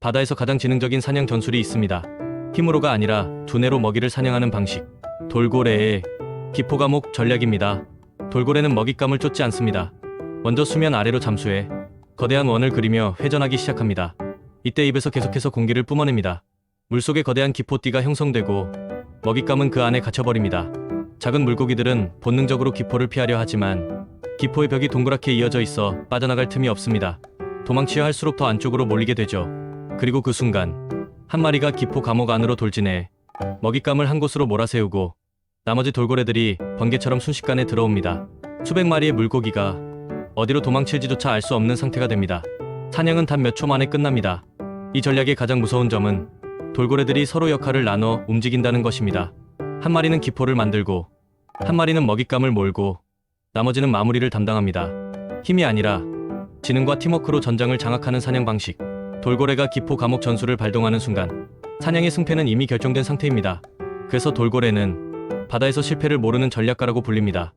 바다에서 가장 지능적인 사냥 전술이 있습니다. 힘으로가 아니라 두뇌로 먹이를 사냥하는 방식. 돌고래의 기포 감옥 전략입니다. 돌고래는 먹잇감을 쫓지 않습니다. 먼저 수면 아래로 잠수해 거대한 원을 그리며 회전하기 시작합니다. 이때 입에서 계속해서 공기를 뿜어냅니다. 물속에 거대한 기포띠가 형성되고 먹잇감은 그 안에 갇혀버립니다. 작은 물고기들은 본능적으로 기포를 피하려 하지만 기포의 벽이 동그랗게 이어져 있어 빠져나갈 틈이 없습니다. 도망치려 할수록 더 안쪽으로 몰리게 되죠. 그리고 그 순간 한 마리가 기포 감옥 안으로 돌진해 먹잇감을 한 곳으로 몰아세우고 나머지 돌고래들이 번개처럼 순식간에 들어옵니다. 수백 마리의 물고기가 어디로 도망칠지조차 알 수 없는 상태가 됩니다. 사냥은 단 몇 초 만에 끝납니다. 이 전략의 가장 무서운 점은 돌고래들이 서로 역할을 나눠 움직인다는 것입니다. 한 마리는 기포를 만들고 한 마리는 먹잇감을 몰고 나머지는 마무리를 담당합니다. 힘이 아니라 지능과 팀워크로 전장을 장악하는 사냥 방식. 돌고래가 기포 감옥 전술을 발동하는 순간 사냥의 승패는 이미 결정된 상태입니다. 그래서 돌고래는 바다에서 실패를 모르는 전략가라고 불립니다.